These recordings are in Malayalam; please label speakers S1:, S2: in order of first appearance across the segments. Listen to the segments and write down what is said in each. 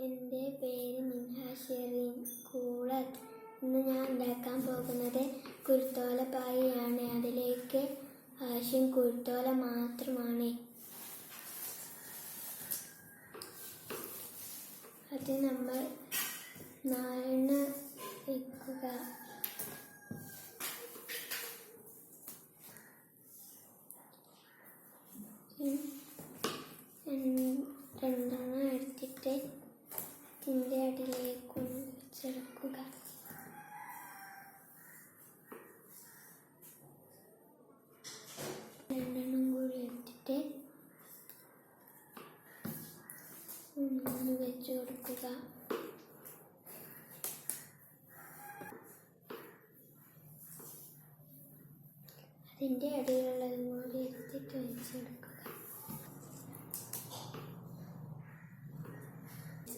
S1: എന്റെ പേര് മിൻഹ ഷെറീൻ ഇന്ന് ഞാൻ ഉണ്ടാക്കാൻ പോകുന്നത് കുരുത്തോല പായയാണ് അതിലേക്ക് ആവശ്യം കുരുത്തോല മാത്രമാണ്. അത് നമ്മൾ നാലെണ്ണ വയ്ക്കുക രണ്ടെണ്ണം എടുത്തിട്ട് വെച്ചെടുക്കുക രണ്ടെണ്ണം കൂടി എടുത്തിട്ട് ഒന്ന് വെച്ച് കൊടുക്കുക. അതിന്റെ ഇടയിലുള്ളതും കൂടി എടുത്തിട്ട് വെച്ചെടുക്കുക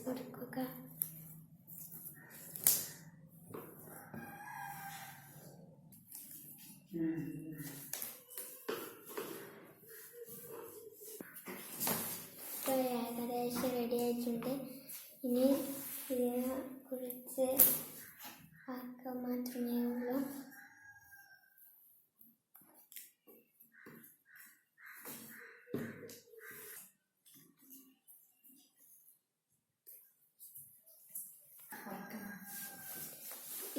S1: കൊടുക്കുക. ഇപ്പോൾ ഏകദേശം റെഡി ആയിട്ടുണ്ട്. ഇനി ഇതിനെ കുറിച്ച് ആക്കാൻ മാത്രമേ ഉള്ളൂ.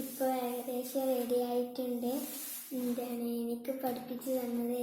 S1: ഇപ്പോൾ ഏകദേശം റെഡി ആയിട്ടുണ്ട്. എന്താണ് എനിക്ക് പഠിപ്പിച്ചു തന്നത്